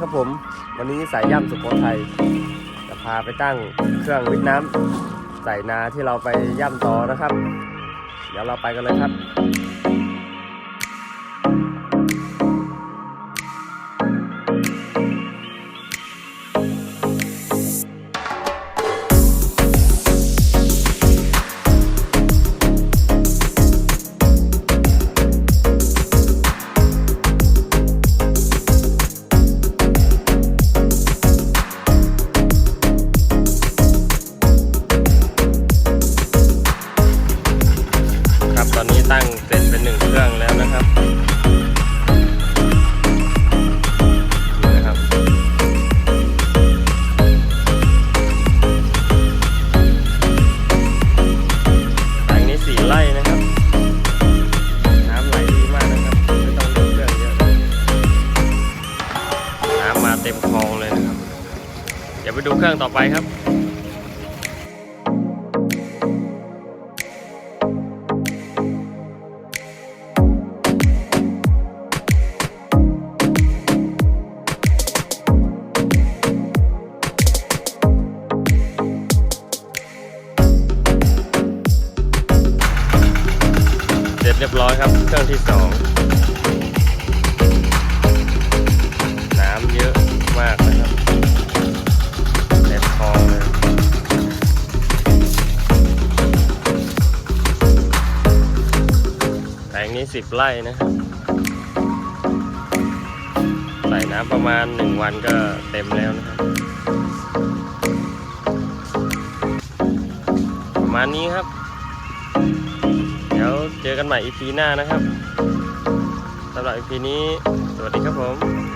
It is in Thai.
ครับผม วันนี้สายย่ำสุโขทัยจะพาไปตั้งเครื่องวิทย์น้ำใส่นาที่เราไปย่ำต่อนะครับ เดี๋ยวเราไปกันเลยครับ ม่ต้องดูเครื่องเยอะน้ำมาเต็มคลองเลยนะครับ เดี๋ยวไปดูเครื่องต่อไปครับ เรียบร้อยครับเครื่องที่สองน้ำเยอะมากนะครับเต็มคลองเลยแปลงนี้สิบไร่นะครับใส่น้ำประมาณหนึ่งวันก็เต็มแล้วนะครับ ประมาณนี้ครับ เจอกันใหม่ EP หน้านะครับสำหรับ EP นี้ สวัสดีครับผม